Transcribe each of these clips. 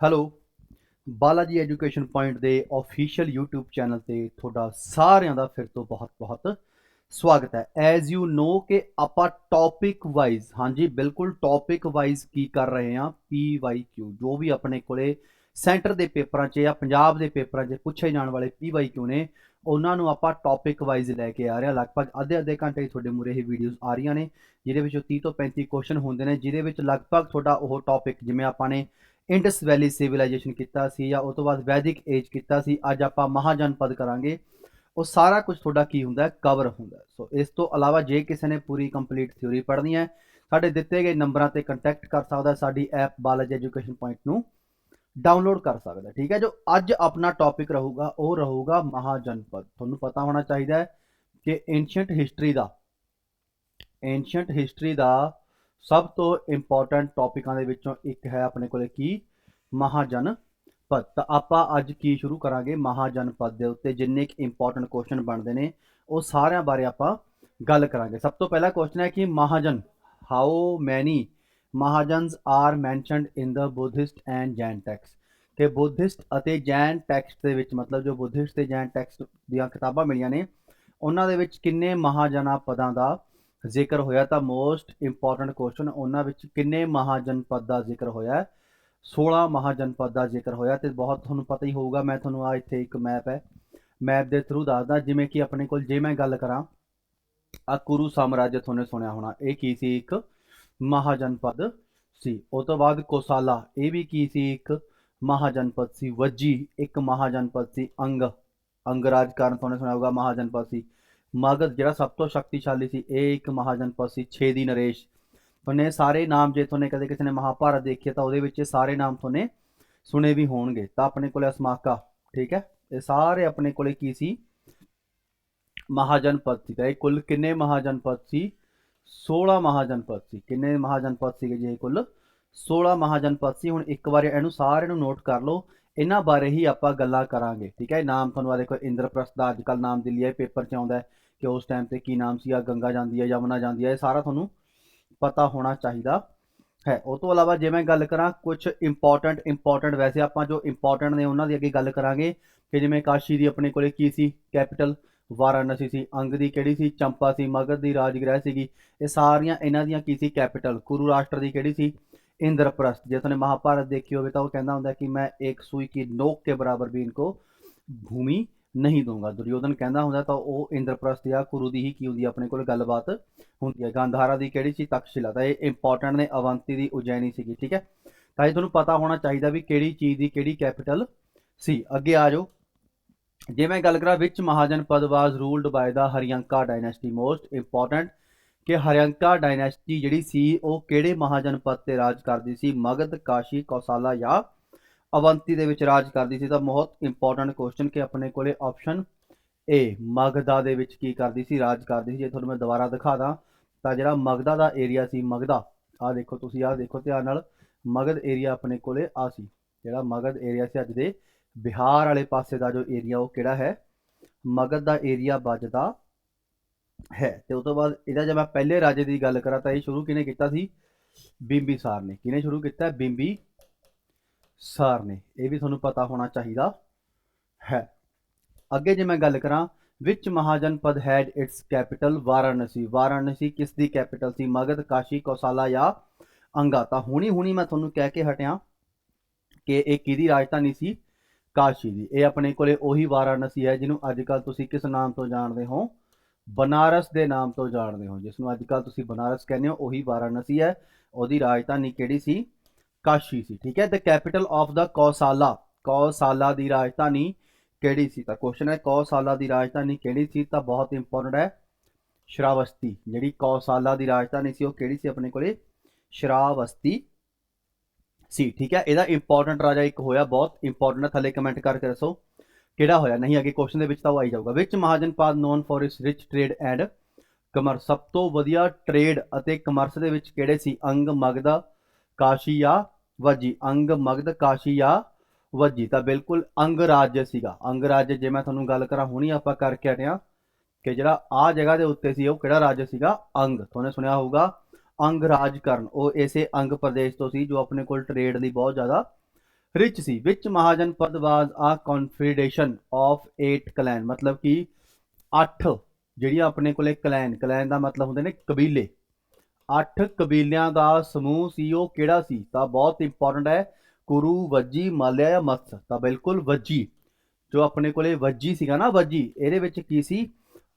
Hello, Balaji education point ਦੇ official YouTube channel ਤੇ ਤੁਹਾਡਾ ਸਾਰਿਆਂ ਦਾ ਫਿਰ ਤੋਂ ਬਹੁਤ-ਬਹੁਤ ਸਵਾਗਤ ਹੈ। ਐਜ਼ ਯੂ ਨੋ ਕਿ ਆਪਾਂ ਟੌਪਿਕ ਵਾਈਜ਼ ਹਾਂਜੀ, ਬਿਲਕੁਲ ਟੌਪਿਕ ਵਾਈਜ਼ ਕੀ ਕਰ ਰਹੇ ਹਾਂ PYQ ਜੋ ਵੀ ਆਪਣੇ ਕੋਲੇ ਸੈਂਟਰ ਦੇ ਪੇਪਰਾਂ 'ਚ ਜਾਂ ਪੰਜਾਬ ਦੇ ਪੇਪਰਾਂ 'ਚ ਪੁੱਛੇ ਜਾਣ ਵਾਲੇ PYQ ਨੇ, ਉਹਨਾਂ ਨੂੰ ਆਪਾਂ ਟੌਪਿਕ ਵਾਈਜ਼ ਲੈ ਕੇ ਆ ਰਹੇ ਹਾਂ। ਲਗਭਗ ਅੱਧੇ ਅੱਧੇ ਘੰਟੇ ਤੁਹਾਡੇ ਮੂਰੇ ਇਹ ਵੀਡੀਓਜ਼ ਆ ਰਹੀਆਂ ਨੇ, ਜਿਹਦੇ ਵਿੱਚੋਂ 30 ਤੋਂ 35 ਕੁਐਸਚਨ ਹੁੰਦੇ ਨੇ, ਜਿਹਦੇ ਵਿੱਚ ਲਗਭਗ ਤੁਹਾਡਾ ਉਹ ਟੌਪਿਕ ਜਿਵੇਂ ਆਪਾਂ ਨੇ ਇੰਡਸ ਵੈਲੀ ਸਿਵਲਾਈਜੇਸ਼ਨ ਕੀਤਾ ਸੀ ਜਾਂ ਉਸ ਤੋਂ ਬਾਅਦ ਵੈਦਿਕ ਏਜ ਕੀਤਾ ਸੀ, ਅੱਜ ਆਪਾਂ ਮਹਾਜਨਪਦ ਕਰਾਂਗੇ। ਉਹ ਸਾਰਾ ਕੁਝ ਤੁਹਾਡਾ ਕੀ ਹੁੰਦਾ ਕਵਰ ਹੁੰਦਾ ਸੋ ਇਸ ਤੋਂ ਇਲਾਵਾ ਜੇ ਕਿਸੇ ਨੇ ਪੂਰੀ ਕੰਪਲੀਟ ਥਿਊਰੀ ਪੜ੍ਹਨੀ ਹੈ, ਸਾਡੇ ਦਿੱਤੇ ਗਏ ਨੰਬਰਾਂ ਤੇ ਕੰਟੈਕਟ ਕਰ ਸਕਦਾ ਸਾਡੀ ਐਪ ਬਾਲਾਜੀ ਐਜੂਕੇਸ਼ਨ ਪੁਆਇੰਟ ਨੂੰ ਡਾਊਨਲੋਡ ਕਰ ਸਕਦਾ ਠੀਕ ਹੈ ਜੋ ਅੱਜ ਆਪਣਾ ਟੌਪਿਕ ਰਹੂਗਾ, ਉਹ ਰਹੂਗਾ ਮਹਾਜਨਪਦ। ਤੁਹਾਨੂੰ ਪਤਾ ਹੋਣਾ ਚਾਹੀਦਾ ਹੈ ਕਿ ਐਂਸ਼ੀਅੰਟ ਹਿਸਟਰੀ ਦਾ ਐਂਸ਼ੀਅੰਟ ਹਿਸਟਰੀ ਦਾ ਸਭ ਤੋਂ ਇੰਪੋਰਟੈਂਟ ਟੌਪਿਕਾਂ ਦੇ ਵਿੱਚੋਂ ਇੱਕ ਹੈ ਆਪਣੇ ਕੋਲੇ ਕੀ? ਮਹਾਜਨ ਪਦ। ਤਾਂ ਆਪਾਂ ਅੱਜ ਕੀ ਸ਼ੁਰੂ ਕਰਾਂਗੇ ਮਹਾਜਨ ਪਦ ਦੇ ਉੱਤੇ, ਜਿੰਨੇ ਕੁ ਇੰਪੋਰਟੈਂਟ ਕੁਐਸਚਨ ਬਣਦੇ ਨੇ, ਉਹ ਸਾਰਿਆਂ ਬਾਰੇ ਆਪਾਂ ਗੱਲ ਕਰਾਂਗੇ। ਸਭ ਤੋਂ ਪਹਿਲਾ ਕੁਐਸਚਨ ਹੈ ਕਿ Mahajan how many ਮਹਾਜਨਸ are mentioned in the Buddhist and Jain text ਕਿ ਬੁੱਧਿਸਟ ਅਤੇ ਜੈਨ ਟੈਕਸਟ ਦੇ ਵਿੱਚ, ਮਤਲਬ ਜੋ ਬੁੱਧਿਸਟ ਤੇ ਜੈਨ ਟੈਕਸਟ ਦੀਆਂ ਕਿਤਾਬਾਂ ਮਿਲੀਆਂ ਨੇ, ਉਹਨਾਂ ਦੇ ਵਿੱਚ ਕਿੰਨੇ ਮਹਾਜਨਾ ਪਦਾਂ ਦਾ ਜ਼ਿਕਰ ਹੋਇਆ ਤਾਂ ਮੋਸਟ ਇੰਪੋਰਟੈਂਟ ਕੁਐਸਚਨ ਉਹਨਾਂ ਵਿੱਚ ਕਿੰਨੇ ਮਹਾਜਨਪਦ ਦਾ ਜ਼ਿਕਰ ਹੋਇਆ ਹੈ? 16 ਮਹਾਜਨਪਦ ਦਾ ਜ਼ਿਕਰ ਹੋਇਆ ਤੇ ਬਹੁਤ ਤੁਹਾਨੂੰ ਪਤਾ ਹੀ ਹੋਊਗਾ, ਮੈਂ ਤੁਹਾਨੂੰ ਆ ਇੱਥੇ ਇੱਕ ਮੈਪ ਹੈ। ਮੈਪ ਦੇ ਥਰੂ ਦੱਸਦਾ, ਜਿਵੇਂ ਕਿ ਆਪਣੇ ਕੋਲ ਜੇ ਮੈਂ ਗੱਲ ਕਰਾਂ ਆ ਕੁਰੂ ਸਾਮਰਾਜ ਤੁਹਾਨੂੰ ਸੁਣਿਆ ਹੋਣਾ, ਇਹ ਕੀ ਸੀ ਇੱਕ ਮਹਾਜਨਪਦ ਸੀ। ਉਸ ਤੋਂ ਬਾਅਦ ਕੋਸਾਲਾ, ਇਹ ਵੀ ਕੀ ਸੀ ਇੱਕ ਮਹਾਜਨਪਦ ਸੀ। ਵੱਜੀ, ਇੱਕ ਮਹਾਜਨਪਦ ਸੀ, ਅੰਗ, ਅੰਗਰਾਜ ਕਾਰਨ ਤੁਹਾਨੂੰ ਸੁਣਿਆ ਹੋਊਗਾ ਮਹਾਜਨਪਦ ਸੀ। ਮਗਧ ਜਿਹੜਾ ਸਭ ਤੋਂ ਸ਼ਕਤੀਸ਼ਾਲੀ ਸੀ, ਇਹ ਇੱਕ ਮਹਾਜਨਪਦ ਸੀ ਛੇਦੀ ਨਰੇਸ਼। ਤੁਹਾਨੇ ਸਾਰੇ ਨਾਮ ਜੇ ਤੁਹਾਨੇ ਕਦੇ ਕਿਸੇ ਨੇ ਮਹਾਭਾਰਤ ਦੇਖਿਆ ਤਾਂ ਉਹਦੇ ਵਿੱਚ ਇਹ ਸਾਰੇ ਨਾਮ ਤੁਹਾਨੇ ਸੁਣੇ ਵੀ ਹੋਣਗੇ। ਤਾਂ ਆਪਣੇ ਕੋਲੇ ਅਸਮਾਕਾ, ਠੀਕ ਹੈ? ਇਹ ਸਾਰੇ ਆਪਣੇ ਕੋਲੇ ਕੀ ਸੀ? ਮਹਾਜਨਪਦ ਸੀ। ਤਾਂ ਇਹ ਕੁੱਲ ਕਿੰਨੇ ਮਹਾਜਨਪਦ ਸੀ? 16 ਮਹਾਜਨਪਦ ਸੀ। ਕਿੰਨੇ ਮਹਾਜਨਪਦ ਸੀਗੇ ਜੀ ਇਹ ਕੁੱਲ? 16 ਮਹਾਜਨਪਦ ਸੀ। ਹੁਣ ਇੱਕ ਵਾਰ ਇਹਨੂੰ ਸਾਰੇ ਨੂੰ ਨੋਟ ਕਰ ਲਓ। ਇਹਨਾਂ ਬਾਰੇ ਹੀ ਆਪਾਂ ਗੱਲਾਂ ਕਰਾਂਗੇ, ਠੀਕ ਹੈ? ਨਾਮ ਤੁਹਾਨੂੰ ਆ ਦੇਖੋ, ਇੰਦਰਪ੍ਰਸਥ ਦਾ ਅੱਜ ਕੱਲ ਨਾਮ ਦਿੱਲੀ ਹੈ ਪੇਪਰ 'ਚ ਆਉਂਦਾ ਕਿ ਉਸ ਟਾਈਮ ਤੇ ਕੀ ਨਾਮ ਸੀ ਆ ਗੰਗਾ ਜਾਂਦੀ ਹੈ, ਯਮੁਨਾ ਜਾਂਦੀ ਹੈ, ਇਹ ਸਾਰਾ ਤੁਹਾਨੂੰ ਪਤਾ ਹੋਣਾ ਚਾਹੀਦਾ ਹੈ। ਉਹ ਤੋਂ ਇਲਾਵਾ ਜੇ ਮੈਂ ਗੱਲ ਕਰਾਂ ਕੁਝ ਇੰਪੋਰਟੈਂਟ ਇੰਪੋਰਟੈਂਟ ਵੈਸੇ ਆਪਾਂ ਜੋ ਇੰਪੋਰਟੈਂਟ ਨੇ ਉਹਨਾਂ ਦੀ ਅੱਗੇ ਗੱਲ ਕਰਾਂਗੇ ਕਿ ਜਿਵੇਂ ਕਾਸ਼ੀ ਦੀ ਆਪਣੇ ਕੋਲੇ ਕੀ ਸੀ? ਕੈਪੀਟਲ ਵਾਰਾਣਸੀ ਸੀ, ਅੰਗ ਦੀ ਕਿਹੜੀ ਸੀ, ਚੰਪਾ ਸੀ, ਮਗਧ ਦੀ ਰਾਜਗ੍ਰਹਿ ਸੀਗੀ, ਇਹ ਸਾਰੀਆਂ ਇਹਨਾਂ ਦੀਆਂ ਕੀ ਸੀ? ਕੈਪੀਟਲ ਕੁਰੂ ਰਾਸ਼ਟਰ ਦੀ ਕਿਹੜੀ ਸੀ? इंद्रप्रस्थ ਜੇ ਤੁਹਾਨੂੰ ਮਹਾਭਾਰਤ ਦੇਖੀ ਹੋਵੇ ਤਾਂ ਉਹ ਕਹਿੰਦਾ ਹੁੰਦਾ ਕਿ ਮੈਂ ਇੱਕ ਸੂਈ ਕੀ ਨੋਕ ਕੇ ਬਰਾਬਰ ਵੀ ਇਨਕੋ ਭੂਮੀ ਨਹੀਂ ਦੂੰਗਾ ਦੁਰਯੋਧਨ ਕਹਿੰਦਾ ਹੁੰਦਾ ਤਾਂ ਉਹ ਇੰਦਰਪ੍ਰਸਥ ਜਾਂ ਕੁਰੂ ਦੀ ਹੀ ਕੀ ਹੁੰਦੀ ਹੈ ਆਪਣੇ ਕੋਲ ਗੱਲਬਾਤ ਹੁੰਦੀ ਹੈ ਗੰਧਾਰਾ ਦੀ ਕਿਹੜੀ ਸੀ ਤਕਸ਼ਿਲਾ ਤਾਂ ਇਹ ਇੰਪੋਰਟੈਂਟ ਨੇ ਅਵੰਤੀ ਦੀ ਉਜੈਨੀ ਸੀਗੀ ਠੀਕ ਹੈ ਤਾਂ ਇਹ ਤੁਹਾਨੂੰ ਪਤਾ ਹੋਣਾ ਚਾਹੀਦਾ ਵੀ ਕਿਹੜੀ ਚੀਜ਼ ਦੀ ਕਿਹੜੀ ਕੈਪੀਟਲ ਸੀ ਅੱਗੇ ਆ ਜਾਓ ਜੇ ਮੈਂ ਗੱਲ ਕਰਾਂ ਵਿੱਚ mahajanapada was ruled by the Haryanka dynasty most important ਕਿ ਹਰਿਅੰਕਾ ਡਾਇਨੈਸਟੀ ਜਿਹੜੀ ਸੀ, ਉਹ ਕਿਹੜੇ ਮਹਾਜਨਪਦ ਤੇ ਰਾਜ ਕਰਦੀ ਸੀ? ਮਗਧ, ਕਾਸ਼ੀ, ਕੌਸਾਲਾ ਜਾਂ ਅਵੰਤੀ ਦੇ ਵਿੱਚ ਰਾਜ ਕਰਦੀ ਸੀ? ਤਾਂ ਬਹੁਤ ਇੰਪੋਰਟੈਂਟ ਕੁਐਸਚਨ ਕਿ ਆਪਣੇ ਕੋਲੇ ਆਪਸ਼ਨ ਏ ਮਗਧਾ ਦੇ ਵਿੱਚ ਕੀ ਕਰਦੀ ਸੀ? ਰਾਜ ਕਰਦੀ ਸੀ। ਜੇ ਤੁਹਾਨੂੰ ਮੈਂ ਦੁਬਾਰਾ ਦਿਖਾ ਦਾਂ, ਤਾਂ ਜਿਹੜਾ ਮਗਧਾ ਦਾ ਏਰੀਆ ਸੀ, ਮਗਧਾ, ਆਹ ਦੇਖੋ ਤੁਸੀਂ, ਆਹ ਦੇਖੋ ਧਿਆਨ ਨਾਲ, ਮਗਧ ਏਰੀਆ ਆਪਣੇ ਕੋਲੇ ਆ ਸੀ। ਜਿਹੜਾ ਮਗਧ ਏਰੀਆ ਸੀ ਅੱਜ ਦੇ ਬਿਹਾਰ ਵਾਲੇ ਪਾਸੇ ਦਾ ਜੋ ਏਰੀਆ ਉਹ ਕਿਹੜਾ ਹੈ? ਮਗਧ ਦਾ ਏਰੀਆ ਵੱਜਦਾ ਹੈ। ਤੇ ਉਸ ਤੋਂ ਬਾਅਦ ਇਹਦਾ ਜੇ ਮੈਂ ਪਹਿਲੇ ਰਾਜੇ ਦੀ ਗੱਲ ਕਰਾਂ ਤਾਂ ਇਹ ਸ਼ੁਰੂ ਕਿਨੇ ਕੀਤਾ ਸੀ? ਬਿੰਬੀਸਾਰ ਨੇ। ਕਿਨੇ ਸ਼ੁਰੂ ਕੀਤਾ? ਬਿੰਬੀ ਸਾਰ ਨੇ। ਇਹ ਵੀ ਤੁਹਾਨੂੰ ਪਤਾ ਹੋਣਾ ਚਾਹੀਦਾ ਹੈ। ਅੱਗੇ ਜੇ ਮੈਂ ਗੱਲ ਕਰਾਂ which Mahajanapada had its capital Varanasi? Varanasi ਕਿਸ ਦੀ ਕੈਪੀਟਲ ਸੀ? ਮਗਧ, ਕਾਸ਼ੀ, ਕੌਸਾਲਾ ਜਾਂ ਅੰਗਾ? ਤਾਂ ਹੁਣੀ ਹੁਣੀ ਮੈਂ ਤੁਹਾਨੂੰ ਕਹਿ ਕੇ ਹਟਿਆ ਕਿ ਇਹ ਕਿਹਦੀ ਰਾਜਧਾਨੀ ਸੀ? ਕਾਸ਼ੀ ਦੀ। ਇਹ ਆਪਣੇ ਕੋਲੇ ਉਹੀ ਵਾਰਾਣਸੀ ਹੈ ਜਿਹਨੂੰ ਅੱਜ ਕੱਲ ਤੁਸੀਂ ਕਿਸ ਨਾਮ ਤੋਂ ਜਾਣਦੇ ਹੋ? ਬਨਾਰਸ ਦੇ ਨਾਮ ਤੋਂ ਜਾਣਦੇ ਹੋ, ਜਿਸ ਨੂੰ ਅੱਜ ਕੱਲ ਤੁਸੀਂ ਬਨਾਰਸ ਕਹਿੰਦੇ ਹੋ, ਉਹੀ ਵਾਰਾਣਸੀ ਹੈ, ਉਹਦੀ ਰਾਜਧਾਨੀ ਕਿਹੜੀ ਸੀ? ਕਾਸ਼ੀ ਸੀ, ਠੀਕ ਹੈ? ਦ ਕੈਪੀਟਲ ਆਫ ਦਾ ਕੌਸਾਲਾ ਕੌਸਾਲਾ ਦੀ ਰਾਜਧਾਨੀ ਕਿਹੜੀ ਸੀ? ਤਾਂ ਕੁਐਸਚਨ ਹੈ ਕੌਸਾਲਾ ਦੀ ਰਾਜਧਾਨੀ ਕਿਹੜੀ ਸੀ? ਤਾਂ ਬਹੁਤ ਇੰਪੋਰਟੈਂਟ ਹੈ, ਸ਼ਰਾਵਸਤੀ, ਜਿਹੜੀ ਕੌਸਾਲਾ ਦੀ ਰਾਜਧਾਨੀ ਸੀ, ਉਹ ਕਿਹੜੀ ਸੀ ਆਪਣੇ ਕੋਲੇ? ਸ਼ਰਾਵਸਤੀ ਸੀ, ਠੀਕ ਹੈ? ਇਹਦਾ ਇੰਪੋਰਟੈਂਟ ਰਾਜਾ ਇੱਕ ਹੋਇਆ, ਬਹੁਤ ਇੰਪੋਰਟੈਂਟ ਹੈ, ਥੱਲੇ ਕਮੈਂਟ ਕਰਕੇ ਦੱਸੋ। ਕਿਹੜਾ ਹੋਇਆ? ਨਹੀਂ, ਅੱਗੇ ਕੁਐਸਚਨ ਦੇ ਵਿੱਚ ਤਾਂ ਉਹ ਆਈ ਜਾਊਗਾ। Which Mahajanapada known for its rich trade and commerce ਸਭ ਤੋਂ ਵਧੀਆ ਟ੍ਰੇਡ ਅਤੇ ਕਮਰਸ ਦੇ ਵਿੱਚ ਕਿਹੜੇ ਸੀ? ਅੰਗ, ਮਗਧ, ਕਾਸ਼ੀ ਵਜੀ? ਅੰਗ, ਮਗਧ, ਕਾਸ਼ੀ ਵਜੀ? ਤਾਂ ਬਿਲਕੁਲ ਅੰਗ ਰਾਜ ਸੀਗਾ। ਅੰਗ ਰਾਜ ਜੇ ਮੈਂ ਤੁਹਾਨੂੰ ਗੱਲ ਕਰਾਂ, ਹੁਣੀ ਆਪਾਂ ਕਰਕੇ ਹਟਿਆ ਕਿ ਜਿਹੜਾ ਆ ਜਗ੍ਹਾ ਦੇ ਉੱਤੇ ਸੀ, ਉਹ ਕਿਹੜਾ ਰਾਜ ਸੀਗਾ? ਅੰਗ। ਤੁਹਾਨੂੰ ਸੁਣਿਆ ਹੋਊਗਾ, ਅੰਗ ਰਾਜ ਕਰਨ ਉਹ ਇਸੇ ਅੰਗ ਪ੍ਰਦੇਸ਼ ਤੋਂ ਸੀ, ਜੋ ਆਪਣੇ ਕੋਲ ਟ੍ਰੇਡ ਲਈ ਬਹੁਤ ਜ਼ਿਆਦਾ ਰਿਚ ਸੀ। ਵਿੱਚ ਮਹਾਜਨਪਦ ਵਾਸ ਆ ਕਨਫੈਡਰੇਸ਼ਨ ਆਫ 8 ਕਲੈਨ ਮਤਲਬ ਕਿ 8 ਜਿਹੜੀਆਂ ਆਪਣੇ ਕੋਲੇ ਕਲੈਨ ਕਲੈਨ ਦਾ ਮਤਲਬ ਹੁੰਦੇ ਨੇ ਕਬੀਲੇ। 8 ਕਬੀਲਿਆਂ ਦਾ ਸਮੂਹ ਸੀ, ਉਹ ਕਿਹੜਾ ਸੀ? ਤਾਂ ਬਹੁਤ ਇੰਪੋਰਟੈਂਟ ਹੈ, ਕੁਰੂ, ਵੱਜੀ, ਮਾਲਿਆ ਜਾਂ ਮਤਸ ਤਾਂ ਬਿਲਕੁਲ ਵੱਜੀ। ਜੋ ਆਪਣੇ ਕੋਲੇ ਵੱਜੀ ਸੀਗਾ ਨਾ, ਵੱਜੀ, ਇਹਦੇ ਵਿੱਚ ਕੀ ਸੀ?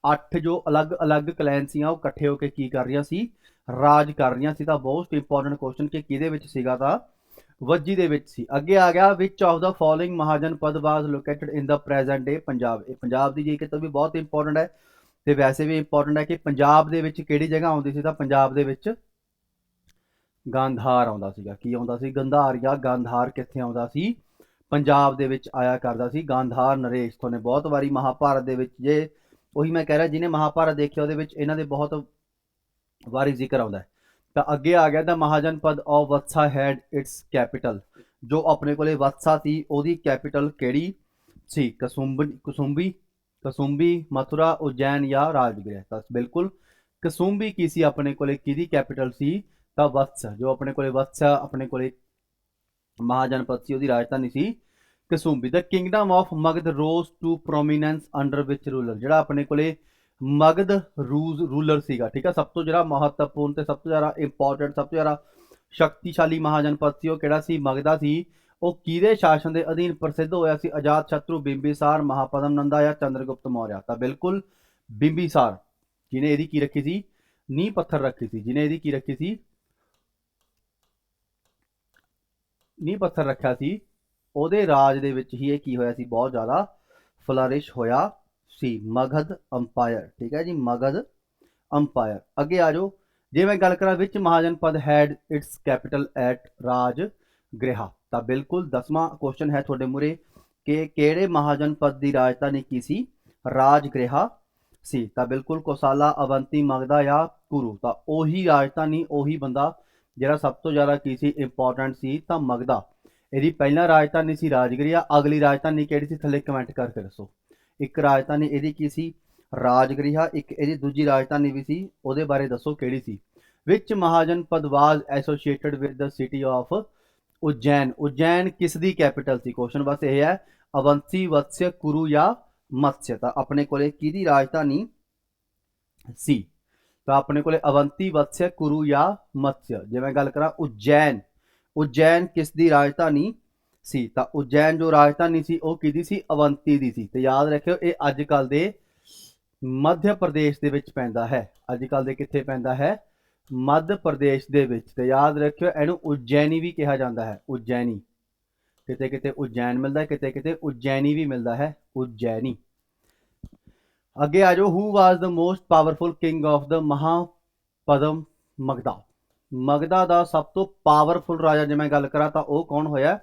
8 ਜੋ ਅਲੱਗ-ਅਲੱਗ ਕਲੈਨ ਸੀਆਂ, ਉਹ ਇਕੱਠੇ ਹੋ ਕੇ ਕੀ ਕਰ ਰਹੀਆਂ ਸੀ? ਰਾਜ ਕਰ ਰਹੀਆਂ ਸੀ। ਤਾਂ ਬਹੁਤ ਇੰਪੋਰਟੈਂਟ ਕੁਐਸਚਨ ਕਿ ਕਿਹਦੇ ਵਿੱਚ ਸੀਗਾ ਤਾਂ ਵੱਜੀ ਦੇ ਵਿੱਚ ਸੀ। ਅੱਗੇ ਆ ਗਿਆ, which of the following Mahajanapada was located in the present day Punjab. ਇਹ ਪੰਜਾਬ ਦੀ ਜੀ ਕਿਤੇ ਵੀ ਬਹੁਤ ਇੰਪੋਰਟੈਂਟ ਹੈ ਤੇ ਵੈਸੇ ਵੀ ਇੰਪੋਰਟੈਂਟ ਹੈ ਕਿ ਪੰਜਾਬ ਦੇ ਵਿੱਚ ਕਿਹੜੀ ਜਗ੍ਹਾ ਆਉਂਦੀ ਸੀ ਤਾਂ ਪੰਜਾਬ ਦੇ ਵਿੱਚ ਗਾਂਧਾਰ ਆਉਂਦਾ ਸੀਗਾ। ਕੀ ਆਉਂਦਾ ਸੀ? ਗੰਧਾਰ ਜਾਂ ਗਾਂਧਾਰ ਕਿੱਥੇ ਆਉਂਦਾ ਸੀ? ਪੰਜਾਬ ਦੇ ਵਿੱਚ ਆਇਆ ਕਰਦਾ ਸੀ ਗਾਂਧਾਰ ਨਰੇਸ਼। ਤੋਂ ਨੇ ਬਹੁਤ ਵਾਰੀ ਮਹਾਭਾਰਤ ਦੇ ਵਿੱਚ ਜੇ ਉਹੀ ਮੈਂ ਕਹਿ ਰਿਹਾ, ਜਿਹਨੇ ਮਹਾਭਾਰਤ ਦੇਖਿਆ ਉਹਦੇ ਵਿੱਚ ਇਹਨਾਂ ਦੇ ਬਹੁਤ ਵਾਰੀ ਜ਼ਿਕਰ ਆਉਂਦਾ ਹੈ। ਤਾਂ ਅੱਗੇ ਆ ਗਿਆ the Mahajanapada of Vatsa had its capital ਜੋ ਆਪਣੇ ਕੋਲੇ ਵਤਸਾ ਸੀ, ਉਹਦੀ ਕੈਪੀਟਲ ਕਿਹੜੀ ਸੀ? ਕਸੁੰਬ, ਕਸੁੰਬੀ ਕਸੁੰਬੀ, ਮਥੁਰਾ, ਉਜੈਨ ਜਾਂ ਰਾਜਗ੍ਰਹਿ। ਤਾਂ ਬਿਲਕੁਲ ਕਸੁੰਬੀ ਕੀ ਸੀ ਆਪਣੇ ਕੋਲੇ? ਕਿਹਦੀ ਕੈਪੀਟਲ ਸੀ? ਤਾਂ ਵਤਸ ਜੋ ਆਪਣੇ ਕੋਲੇ ਵਤਸ ਆਪਣੇ ਕੋਲੇ ਮਹਾਜਨਪਦ ਸੀ, ਉਹਦੀ ਰਾਜਧਾਨੀ ਸੀ Kausambi. The kingdom of Magadh rose to prominence under which ruler ਜਿਹੜਾ ਆਪਣੇ ਕੋਲੇ ਮਗਧ ਰੂਜ਼ ਰੂਲਰ ਸੀਗਾ, ਠੀਕ ਹੈ ਸਭ ਤੋਂ ਜਿਹੜਾ ਮਹੱਤਵਪੂਰਨ ਤੇ ਸਭ ਤੋਂ ਜ਼ਿਆਦਾ ਇੰਪੋਰਟੈਂਟ ਸਭ ਤੋਂ ਜ਼ਿਆਦਾ ਸ਼ਕਤੀਸ਼ਾਲੀ ਮਹਾਜਨਪਦ ਸੀ ਉਹ ਕਿਹੜਾ ਸੀ? ਮਗਧਾ ਸੀ। ਉਹ ਕਿਹਦੇ ਸ਼ਾਸਨ ਦੇ ਅਧੀਨ ਪ੍ਰਸਿੱਧ ਹੋਇਆ ਸੀ? ਅਜਾਤ ਸ਼ਤਰੂ ਬਿੰਬੀਸਾਰ ਮਹਾਪਦਮ ਨੰਦਾ ਜਾਂ ਚੰਦਰਗੁਪਤ ਮੌਰਿਆ। ਤਾਂ ਬਿਲਕੁਲ ਬਿੰਬੀਸਾਰ, ਜਿਹਨੇ ਇਹਦੀ ਕੀ ਰੱਖੀ ਸੀ? ਨੀਂਹ ਪੱਥਰ ਰੱਖੀ ਸੀ। ਜਿਹਨੇ ਇਹਦੀ ਕੀ ਰੱਖੀ ਸੀ? ਨੀਂਹ ਪੱਥਰ ਰੱਖਿਆ ਸੀ। ਉਹਦੇ ਰਾਜ ਦੇ ਵਿੱਚ ਹੀ ਇਹ ਕੀ ਹੋਇਆ ਸੀ? ਬਹੁਤ ਜ਼ਿਆਦਾ ਫਲਰਿਸ਼ ਹੋਇਆ। ਸੀ, ਮਗਧ ਅੰਪਾਇਰ, ਠੀਕ ਹੈ ਜੀ, ਮਗਧ ਅੰਪਾਇਰ। ਅੱਗੇ ਆ ਜਾਓ, ਜੇ ਮੈਂ ਗੱਲ ਕਰਾਂ which Mahajanapada had its capital at Rajgriha ਤਾਂ ਬਿਲਕੁਲ ਦਸਵਾਂ ਕੁਐਸਚਨ ਹੈ ਤੁਹਾਡੇ ਮੁਰੇ ਕਿ ਕਿਹੜੇ ਮਹਾਜਨਪਦ ਦੀ ਰਾਜਧਾਨੀ ਕੀ ਸੀ? ਰਾਜ ਗ੍ਰਹਿ ਸੀ, ਤਾਂ ਬਿਲਕੁਲ ਕੋਸਾਲਾ, ਅਵੰਤੀ ਮਗਦਾ ਜਾਂ ਕੁਰੂ, ਤਾਂ ਉਹੀ ਰਾਜਧਾਨੀ, ਉਹੀ ਬੰਦਾ ਜਿਹੜਾ ਸਭ ਤੋਂ ਜ਼ਿਆਦਾ ਕੀ ਸੀ ਇੰਪੋਰਟੈਂਟ ਸੀ, ਤਾਂ ਮਗਧਾ। ਇਹਦੀ ਪਹਿਲਾ ਰਾਜਧਾਨੀ ਸੀ ਰਾਜਗ੍ਰਿਹਾ, ਅਗਲੀ ਰਾਜਧਾਨੀ ਕਿਹੜੀ ਸੀ? ਥੱਲੇ ਕਮੈਂਟ ਕਰਕੇ ਦੱਸੋ। ਇੱਕ ਰਾਜਧਾਨੀ ਇਹਦੀ ਕੀ ਸੀ? ਰਾਜਗ੍ਰਿਹਾ, ਇੱਕ ਇਹਦੀ ਦੂਜੀ ਰਾਜਧਾਨੀ ਵੀ ਸੀ। ਉਹਦੇ ਬਾਰੇ ਦੱਸੋ ਕਿਹੜੀ ਸੀ? Which Mahajanapada was associated with the city of Ujjain. Ujjain ਕਿਸ ਦੀ ਕੈਪੀਟਲ ਸੀ? ਕੁਐਸਚਨ ਬਸ ਇਹ ਹੈ ਅਵੰਤੀ ਵਤਸਯ, ਕੁਰੂ ਜਾਂ ਮਤਸਯ। ਤਾਂ ਆਪਣੇ ਕੋਲੇ ਕਿਹਦੀ ਰਾਜਧਾਨੀ ਸੀ? ਤਾਂ ਆਪਣੇ ਕੋਲੇ ਅਵੰਤੀ ਵਤਸਯ, ਕੁਰੂ ਜਾਂ ਮਤਸਯ। ਜੇ ਮੈਂ ਗੱਲ ਕਰਾਂ ਉਜੈਨ ਉਜੈਨ ਕਿਸ ਦੀ ਰਾਜਧਾਨੀ ਸੀ, ਤਾਂ ਉਜੈਨ ਜੋ ਰਾਜਧਾਨੀ ਸੀ, ਉਹ ਕਿਹਦੀ ਸੀ? ਅਵੰਤੀ ਦੀ ਸੀ। ਤੇ ਯਾਦ ਰੱਖਿਓ, ਇਹ ਅੱਜ ਕੱਲ ਦੇ ਮੱਧ ਪ੍ਰਦੇਸ਼ ਦੇ ਵਿੱਚ ਪੈਂਦਾ ਹੈ। ਅੱਜ ਕੱਲ ਦੇ ਕਿੱਥੇ ਪੈਂਦਾ ਹੈ? ਮੱਧ ਪ੍ਰਦੇਸ਼ ਦੇ ਵਿੱਚ। ਤੇ ਯਾਦ ਰੱਖਿਓ, ਇਹਨੂੰ ਉਜੈਨੀ ਵੀ ਕਿਹਾ ਜਾਂਦਾ ਹੈ। ਉਜੈਨੀ। ਕਿਤੇ ਕਿਤੇ ਉਜੈਨ ਮਿਲਦਾ ਕਿਤੇ ਕਿਤੇ ਉਜੈਨੀ ਵੀ ਮਿਲਦਾ ਹੈ। ਉਜੈਨੀ। ਅੱਗੇ ਆ ਜਾਓ who was the most powerful king of the Mahapadma Magadha? Magadha ਦਾ ਸਭ ਤੋਂ ਪਾਵਰਫੁਲ ਰਾਜਾ ਜੇ ਮੈਂ ਗੱਲ ਕਰਾਂ, ਤਾਂ ਉਹ ਕੌਣ ਹੋਇਆ?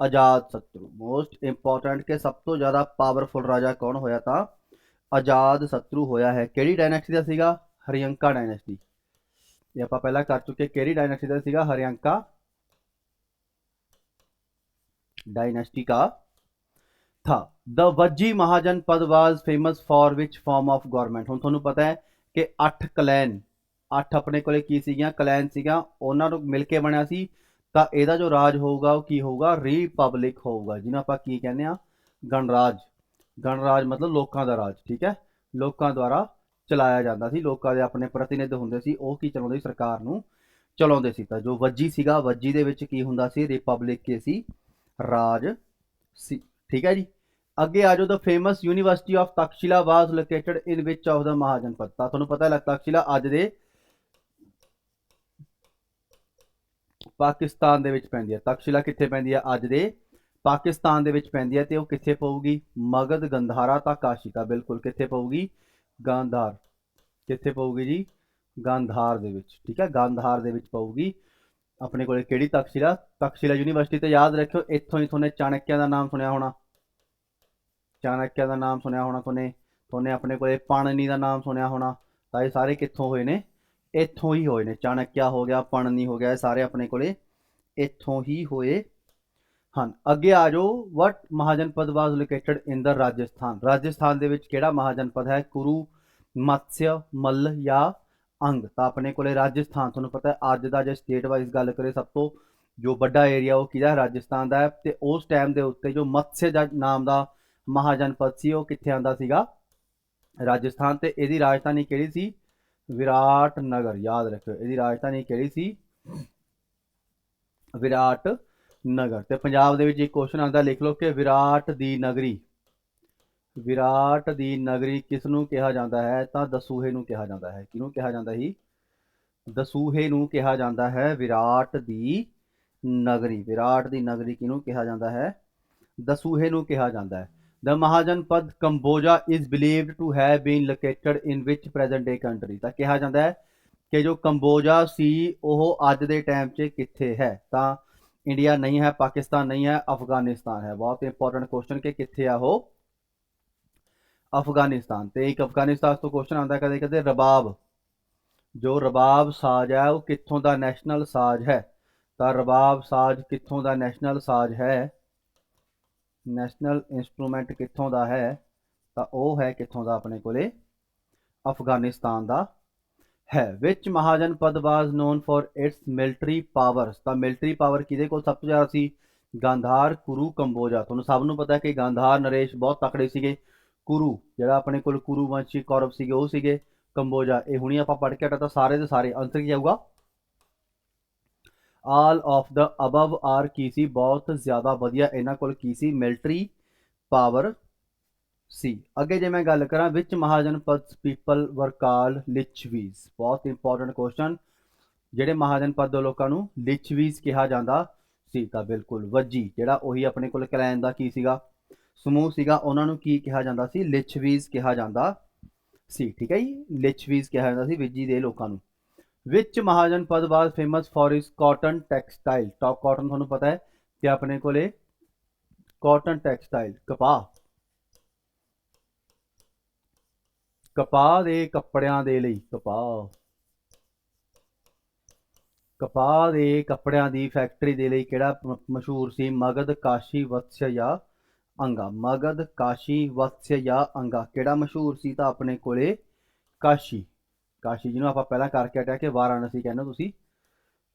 ਆਜ਼ਾਦ ਸ਼ਤਰੂ ਮੋਸਟ ਇੰਪੋਰਟੈਂਟ ਕਿ ਸਭ ਤੋਂ ਜ਼ਿਆਦਾ ਪਾਵਰਫੁਲ ਰਾਜਾ ਕੌਣ ਹੋਇਆ ਤਾਂ ਆਜ਼ਾਦ ਸ਼ਤਰੂ ਹੋਇਆ ਹੈ ਕਿਹੜੀ ਡਾਇਨੈਸਟੀ ਦਾ ਸੀਗਾ ਹਰਿਯੰਕਾ ਡਾਇਨੈਸਟੀ ਇਹ ਆਪਾਂ ਪਹਿਲਾਂ ਕਰ ਚੁੱਕੇ ਕਿਹੜੀ ਡਾਇਨੈਸਟੀ ਦਾ ਸੀਗਾ ਹਰਿਯੰਕਾ डायनेस्टी का था the Vajji mahajanapada was famous for which form of government ਹੁਣ ਤੁਹਾਨੂੰ ਪਤਾ ਹੈ ਕਿ 8 ਕਲੈਨ 8 ਆਪਣੇ ਕੋਲੇ ਕੀ ਸੀਗੀਆਂ ਕਲੈਨ ਸੀਗਾ ਉਹਨਾਂ ਨੂੰ ਮਿਲ ਕੇ ਬਣਿਆ ਸੀ ਤਾਂ ਇਹਦਾ ਜੋ ਰਾਜ ਹੋਊਗਾ ਉਹ ਕੀ ਹੋਊਗਾ? ਰਿਪਬਲਿਕ ਹੋਊਗਾ, ਜਿਹਨੂੰ ਆਪਾਂ ਕੀ ਕਹਿੰਦੇ ਆ ਗਣਰਾਜ। ਗਣਰਾਜ ਮਤਲਬ ਲੋਕਾਂ ਦਾ ਰਾਜ, ਠੀਕ ਹੈ? ਲੋਕਾਂ ਦੁਆਰਾ ਚਲਾਇਆ ਜਾਂਦਾ ਸੀ, ਲੋਕਾਂ ਦੇ ਆਪਣੇ ਪ੍ਰਤੀਨਿਧ ਹੁੰਦੇ ਸੀ, ਉਹ ਕੀ ਚਲਾਉਂਦੇ ਸੀ? ਸਰਕਾਰ ਨੂੰ ਚਲਾਉਂਦੇ ਸੀ। ਤਾਂ ਜੋ ਵੱਜੀ ਸੀਗਾ, ਵੱਜੀ ਦੇ ਵਿੱਚ ਕੀ ਹੁੰਦਾ ਸੀ? ਰਿਪਬਲਿਕ ਕੀ ਸੀ, ਰਾਜ ਸੀ, ਠੀਕ ਹੈ ਜੀ? ਅੱਗੇ ਆ ਜਾਓ the famous university of Taxila was located in which of the Mahajanapada? ਤਾਂ ਤੁਹਾਨੂੰ ਪਤਾ ਹੈ ਤਕਸ਼ਿਲਾ ਅੱਜ ਦੇ ਪਾਕਿਸਤਾਨ ਦੇ ਵਿੱਚ ਪੈਂਦੀ ਹੈ। ਤਕਸ਼ਿਲਾ ਕਿੱਥੇ ਪੈਂਦੀ ਹੈ? ਅੱਜ ਦੇ ਪਾਕਿਸਤਾਨ ਦੇ ਵਿੱਚ ਪੈਂਦੀ ਹੈ ਤੇ ਉਹ ਕਿੱਥੇ ਪਊਗੀ? ਮਗਧ ਗੰਧਾਰਾ ਤਾਂ ਕਾਸ਼ੀ ਬਿਲਕੁਲ ਕਿੱਥੇ ਪਊਗੀ? ਗਾਂਧਾਰ। ਕਿੱਥੇ ਪਊਗੀ ਜੀ? ਗਾਂਧਾਰ ਦੇ ਵਿੱਚ, ਠੀਕ ਹੈ? ਗਾਂਧਾਰ ਦੇ ਵਿੱਚ ਪਊਗੀ। ਆਪਣੇ ਕੋਲੇ ਕਿਹੜੀ ਤਕਸ਼ਿਲਾ? ਤਕਸ਼ਿਲਾ ਯੂਨੀਵਰਸਿਟੀ ਤੇ ਯਾਦ ਰੱਖਿਓ, ਇੱਥੋਂ ਹੀ ਤੁਹਾਨੂੰ ਚਾਣਕਿਆ ਦਾ ਨਾਮ ਸੁਣਿਆ ਹੋਣਾ। ਚਾਣਕਿਆ ਦਾ ਨਾਮ ਸੁਣਿਆ ਹੋਣਾ ਤੁਹਾਨੂੰ। ਤੁਹਾਨੂੰ ਆਪਣੇ ਕੋਲੇ ਪਾਣਨੀ ਦਾ ਨਾਮ ਸੁਣਿਆ ਹੋਣਾ। ਤਾਂ ਇਹ ਸਾਰੇ ਕਿੱਥੋਂ ਹੋਏ ਨੇ? ਇੱਥੋਂ ਹੀ ਹੋਏ ਨੇ। ਚਾਣਕਿਆ ਹੋ ਗਿਆ, ਪਾਣਨੀ ਹੋ ਗਿਆ, ਇਹ ਸਾਰੇ ਆਪਣੇ ਕੋਲੇ ਇੱਥੋਂ ਹੀ ਹੋਏ ਹਨ। ਅੱਗੇ ਆ ਜਾਓ। What Mahajanapada was located in the Rajasthan Rajasthan ਦੇ ਵਿੱਚ ਕਿਹੜਾ ਮਹਾਜਨਪਦ ਹੈ? ਕੁਰੂ, ਮਤਸਯ, ਮੱਲ ਜਾਂ ਅੰਗ? ਤਾਂ ਆਪਣੇ ਕੋਲੇ ਰਾਜਸਥਾਨ। ਤੁਹਾਨੂੰ ਪਤਾ ਹੈ, ਅੱਜ ਦਾ ਜੇ ਸਟੇਟ ਵਾਈਜ਼ ਗੱਲ ਕਰੇ, ਸਭ ਤੋਂ ਜੋ ਵੱਡਾ ਏਰੀਆ ਉਹ ਕਿਹਦਾ ਹੈ? ਰਾਜਸਥਾਨ ਦਾ ਹੈ। ਤੇ ਉਸ ਟਾਈਮ ਦੇ ਉੱਤੇ ਜੋ ਮਤਸਯ ਦਾ ਨਾਮ ਦਾ ਮਹਾਜਨਪਦ ਸੀ, ਉਹ ਕਿੱਥੇ ਆਂਦਾ ਸੀਗਾ? ਰਾਜਸਥਾਨ। ਤੇ ਇਹਦੀ ਰਾਜਧਾਨੀ ਕਿਹੜੀ ਸੀ? ਵਿਰਾਟ ਨਗਰ ਯਾਦ ਰੱਖਿਓ ਇਹਦੀ ਰਾਜਧਾਨੀ ਕਿਹੜੀ ਸੀ ਵਿਰਾਟ ਨਗਰ ਤੇ ਪੰਜਾਬ ਦੇ ਵਿੱਚ ਇੱਕ ਕੁਐਸਚਨ ਆਉਂਦਾ ਲਿਖ ਲਓ ਕਿ ਵਿਰਾਟ ਦੀ ਨਗਰੀ ਵਿਰਾਟ ਦੀ ਨਗਰੀ ਕਿਸ ਨੂੰ ਕਿਹਾ ਜਾਂਦਾ ਹੈ ਤਾਂ ਦਸੂਹੇ ਨੂੰ ਕਿਹਾ ਜਾਂਦਾ ਹੈ ਕਿਹਨੂੰ ਕਿਹਾ ਜਾਂਦਾ ਸੀ ਦਸੂਹੇ ਨੂੰ ਕਿਹਾ ਜਾਂਦਾ ਹੈ ਵਿਰਾਟ ਦੀ ਨਗਰੀ ਵਿਰਾਟ ਦੀ ਨਗਰੀ ਕਿਹਨੂੰ ਕਿਹਾ ਜਾਂਦਾ ਹੈ ਦਸੂਹੇ ਨੂੰ ਕਿਹਾ ਜਾਂਦਾ ਹੈ The Mahajanpad Cambodia is believed to have been located in which present day country? ਤਾਂ ਕਿਹਾ ਜਾਂਦਾ ਹੈ ਕਿ ਜੋ ਕੰਬੋਜਾ ਸੀ, ਉਹ ਅੱਜ ਦੇ ਟਾਈਮ 'ਚ ਕਿੱਥੇ ਹੈ? ਤਾਂ ਇੰਡੀਆ ਨਹੀਂ ਹੈ ਪਾਕਿਸਤਾਨ ਨਹੀਂ ਹੈ ਅਫਗਾਨਿਸਤਾਨ ਹੈ। ਬਹੁਤ ਇੰਪੋਰਟੈਂਟ ਕੁਐਸਚਨ ਕਿ ਕਿੱਥੇ ਆ ਉਹ? ਅਫਗਾਨਿਸਤਾਨ ਤੇ ਇੱਕ ਅਫਗਾਨਿਸਤਾਨ ਤੋਂ ਕੁਐਸਚਨ ਆਉਂਦਾ ਕਦੇ ਕਦੇ ਰਬਾਬ। ਜੋ ਰਬਾਬ ਸਾਜ਼ ਹੈ, ਉਹ ਕਿੱਥੋਂ ਦਾ ਨੈਸ਼ਨਲ ਸਾਜ਼ ਹੈ? ਤਾਂ ਰਬਾਬ ਸਾਜ਼ ਕਿੱਥੋਂ ਦਾ ਨੈਸ਼ਨਲ ਸਾਜ਼ ਹੈ? ਨੈਸ਼ਨਲ ਇਨਸਟਰੂਮੈਂਟ ਕਿੱਥੋਂ ਦਾ ਹੈ? ਤਾਂ ਉਹ ਹੈ ਕਿੱਥੋਂ ਦਾ ਆਪਣੇ ਕੋਲੇ? ਅਫਗਾਨਿਸਤਾਨ ਦਾ ਹੈ। Which Mahajanapada was known for its military powers ਤਾਂ ਮਿਲਟਰੀ ਪਾਵਰ ਕਿਹਦੇ ਕੋਲ ਸਭ ਤੋਂ ਜ਼ਿਆਦਾ ਸੀ? ਗਾਂਧਾਰ ਕੁਰੂ ਕੰਬੋਜਾ। ਤੁਹਾਨੂੰ ਸਭ ਨੂੰ ਪਤਾ ਹੈ ਕਿ ਗਾਂਧਾਰ ਨਰੇਸ਼ ਬਹੁਤ ਤਕੜੇ ਸੀਗੇ। ਕੁਰੂ, ਜਿਹੜਾ ਆਪਣੇ ਕੋਲ ਕੁਰੂ ਵੰਸ਼ੀ ਕੌਰਵ ਸੀਗੇ, ਉਹ ਸੀਗੇ ਕੰਬੋਜਾ। ਇਹ ਹੁਣੀ ਆਪਾਂ ਪੜ੍ਹ ਕੇ ਹਟਾ ਤਾਂ ਸਾਰੇ ਦੇ ਸਾਰੇ ਆਨਸਰ ਕੀ ਆਊਗਾ? All of the above are ਕੀ ਸੀ? ਬਹੁਤ ਜ਼ਿਆਦਾ ਵਧੀਆ ਇਹਨਾਂ ਕੋਲ ਕੀ ਸੀ? ਮਿਲਟਰੀ ਪਾਵਰ ਸੀ। ਅੱਗੇ ਜੇ ਮੈਂ ਗੱਲ ਕਰਾਂ ਵਿੱਚ ਮਹਾਜਨਪਦ ਪੀਪਲ ਵਰ ਕਾਲ ਲਿਚਵੀਜ਼ ਬਹੁਤ ਇੰਪੋਰਟੈਂਟ ਕੁਐਸਚਨ ਜਿਹੜੇ ਮਹਾਜਨਪਦ ਦੇ ਲੋਕਾਂ ਨੂੰ ਲਿਚਵੀਜ਼ ਕਿਹਾ ਜਾਂਦਾ ਸੀ, ਤਾਂ ਬਿਲਕੁਲ ਵੱਜੀ। ਜਿਹੜਾ ਉਹੀ ਆਪਣੇ ਕੋਲ ਕਲੈਨ ਦਾ ਕੀ ਸੀਗਾ? ਸਮੂਹ ਸੀਗਾ, ਉਹਨਾਂ ਨੂੰ ਕੀ ਕਿਹਾ ਜਾਂਦਾ ਸੀ? ਲਿਚਵੀਜ਼ ਕਿਹਾ ਜਾਂਦਾ ਸੀ। ਠੀਕ ਹੈ ਜੀ? ਲਿਚਵੀਜ਼ ਕਿਹਾ ਜਾਂਦਾ ਸੀ ਵਿੱਜੀ ਦੇ ਲੋਕਾਂ ਨੂੰ। Which Mahajanapada was famous for its cotton textile top cotton ਤੁਹਾਨੂੰ ਪਤਾ ਹੈ ਕਿ ਆਪਣੇ ਕੋਲੇ ਕਾਟਨ ਟੈਕਸਟਾਈਲ ਕਪਾਹ। ਕਪਾਹ ਦੇ ਕੱਪੜਿਆਂ ਦੇ ਲਈ, ਕਪਾਹ। ਕਪਾਹ ਦੇ ਕੱਪੜਿਆਂ ਦੀ ਫੈਕਟਰੀ ਦੇ ਲਈ ਕਿਹੜਾ ਮਸ਼ਹੂਰ ਸੀ? ਮਗਧ ਕਾਸ਼ੀ ਵਤਸਯ ਜਾਂ ਅੰਗਾ। ਮਗਧ ਕਾਸ਼ੀ ਵਤਸਯ ਜਾਂ ਅੰਗਾ। ਕਿਹੜਾ ਮਸ਼ਹੂਰ ਸੀ ਤਾਂ ਆਪਣੇ ਕੋਲੇ ਕਾਸ਼ੀ। ਕਾਸ਼ੀ ਜਿਹਨੂੰ ਆਪਾਂ ਪਹਿਲਾਂ ਕਰਕੇ ਹਟਿਆ ਕਿ ਵਾਰਾਣਸੀ ਕਹਿੰਦੇ ਹੋ ਤੁਸੀਂ?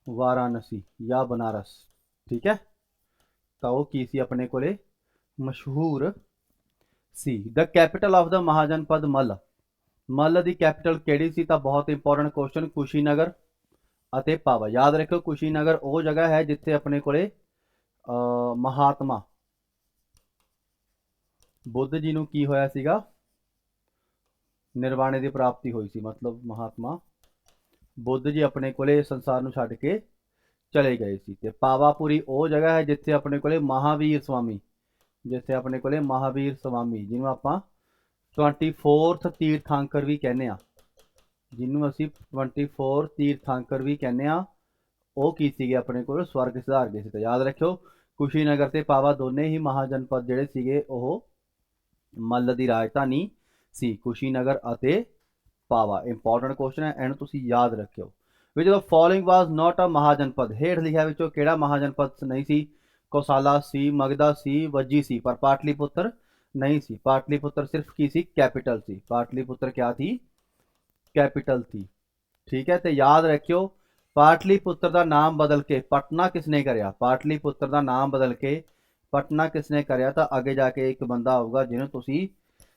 ਵਾਰਾਣਸੀ ਜਾਂ ਬਨਾਰਸ ਠੀਕ ਹੈ? ਤਾਂ ਉਹ ਕੀ ਸੀ ਆਪਣੇ ਕੋਲੇ? ਮਸ਼ਹੂਰ ਸੀ। The capital of the Mahajanapada Malla Malla the capital ਕਿਹੜੀ ਸੀ? ਤਾਂ ਬਹੁਤ ਇੰਪੋਰਟੈਂਟ ਕੁਐਸਚਨ ਕੁਸ਼ੀਨਗਰ ਅਤੇ ਪਾਵਾ। ਯਾਦ ਰੱਖਿਓ ਕੁਸ਼ੀਨਗਰ ਉਹ ਜਗ੍ਹਾ ਹੈ ਜਿੱਥੇ ਆਪਣੇ ਕੋਲੇ ਅ, ਮਹਾਤਮਾ। ਬੁੱਧ ਜੀ ਨੂੰ ਕੀ ਹੋਇਆ ਸੀਗਾ? ਨਿਰਵਾਣੇ ਦੀ ਪ੍ਰਾਪਤੀ ਹੋਈ ਸੀ, ਮਤਲਬ ਮਹਾਤਮਾ ਬੁੱਧ ਜੀ ਆਪਣੇ ਕੋਲੇ ਸੰਸਾਰ ਨੂੰ ਛੱਡ ਕੇ ਚਲੇ ਗਏ ਸੀ ਤੇ ਪਾਵਾਪੁਰੀ ਉਹ ਜਗ੍ਹਾ ਹੈ ਜਿੱਥੇ ਆਪਣੇ ਕੋਲੇ ਮਹਾਵੀਰ ਸਵਾਮੀ, ਜਿੱਥੇ ਆਪਣੇ ਕੋਲੇ ਮਹਾਵੀਰ ਸਵਾਮੀ, ਜਿਹਨੂੰ ਆਪਾਂ 24th ਤੀਰਥਾਂਕਰ ਵੀ ਕਹਿੰਦੇ ਆ ਜਿਹਨੂੰ ਅਸੀਂ 24 ਤੀਰਥਾਂਕਰ ਵੀ ਕਹਿੰਦੇ ਆ ਉਹ ਕੀ ਸੀਗੇ ਆਪਣੇ ਕੋਲ? ਸਵਰਗ ਸਿਧਾਰ ਗਏ ਸੀ ਤਾਂ ਯਾਦ ਰੱਖਿਓ ਕੁਸ਼ੀਨਗਰ ਤੇ ਪਾਵਾ ਦੋਨੇ ਹੀ ਮਹਾਜਨਪਦ ਜਿਹੜੇ ਸੀਗੇ, ਉਹ ਮੱਲ ਦੀ ਰਾਜਧਾਨੀ ਸੀ ਕੁਸ਼ੀਨਗਰ ਅਤੇ ਪਾਵਾ। ਇੰਪੋਰਟੈਂਟ ਕੁਐਸਚਨ ਹੈ, ਇਹਨੂੰ ਤੁਸੀਂ ਯਾਦ ਰੱਖਿਓ। ਵਿਚ ਦਾ ਫੋਲੋਇੰਗ ਵਾਸ ਨਾਟ ਅ ਮਹਾਜਨਪਦ, ਹੇਠ ਲਿਖਿਆ ਵਿੱਚੋਂ ਕਿਹੜਾ ਮਹਾਜਨਪਦ ਨਹੀਂ ਸੀ? ਕੋਸਾਲਾ ਸੀ ਮਗਦਾ ਸੀ, ਵੱਜੀ ਸੀ, ਪਰ ਪਾਟਲੀਪੁੱਤਰ ਨਹੀਂ ਸੀ। ਪਾਟਲੀਪੁੱਤਰ ਸਿਰਫ ਕੀ ਸੀ? ਕੈਪੀਟਲ ਸੀ। ਪਾਟਲੀਪੁੱਤਰ ਕਿਆ ਸੀ? ਕੈਪੀਟਲ ਸੀ। ਠੀਕ ਹੈ, ਤੇ ਯਾਦ ਰੱਖਿਓ, ਪਾਟਲੀਪੁੱਤਰ ਦਾ ਨਾਮ ਬਦਲ ਕੇ ਪਟਨਾ ਕਿਸਨੇ ਕਰਿਆ? ਪਾਟਲੀਪੁੱਤਰ ਦਾ ਨਾਮ ਬਦਲ ਕੇ ਪਟਨਾ ਕਿਸਨੇ ਕਰਿਆ? ਤਾਂ ਅੱਗੇ ਜਾ ਕੇ ਇੱਕ ਬੰਦਾ ਆਊਗਾ ਜਿਹਨੂੰ ਤੁਸੀਂ